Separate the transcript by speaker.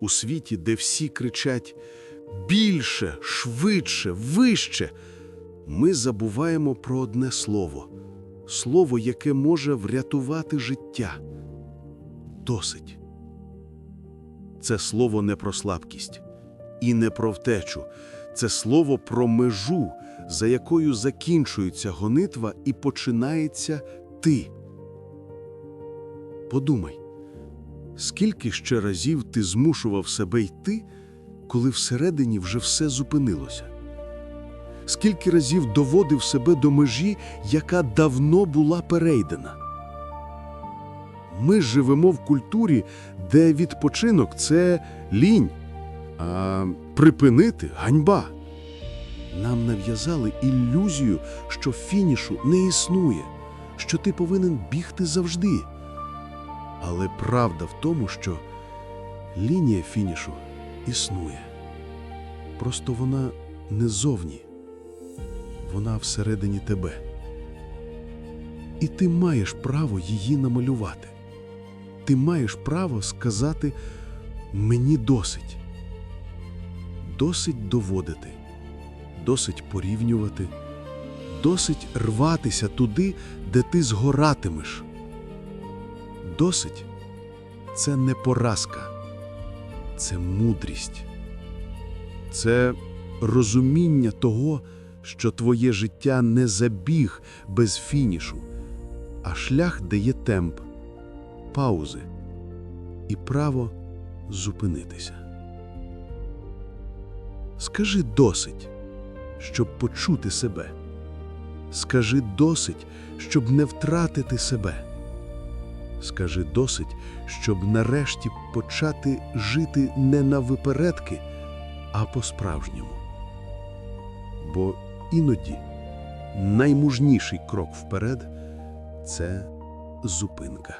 Speaker 1: у світі, де всі кричать більше, швидше, вище, ми забуваємо про одне слово слово, яке може врятувати життя. Досить. Це слово не про слабкість і не про втечу. Це слово про межу, за якою закінчується гонитва і починається ти. Подумай, скільки ще разів ти змушував себе йти, коли всередині вже все зупинилося? Скільки разів доводив себе до межі, яка давно була перейдена? Ми живемо в культурі, де відпочинок це лінь, а припинити ганьба. Нам нав'язали ілюзію, що фінішу не існує, що ти повинен бігти завжди. Але правда в тому, що лінія фінішу існує. Просто вона не зовні, вона всередині тебе. І ти маєш право її намалювати. Ти маєш право сказати мені досить. Досить доводити, досить порівнювати, досить рватися туди, де ти згоратимеш. Досить це не поразка, це мудрість, це розуміння того, що твоє життя не забіг без фінішу, а шлях дає темп, паузи і право зупинитися. Скажи досить, щоб почути себе. Скажи досить, щоб не втратити себе. Скажи досить, щоб нарешті почати жити не на випередки, а по-справжньому. Бо іноді наймужніший крок вперед це зупинка.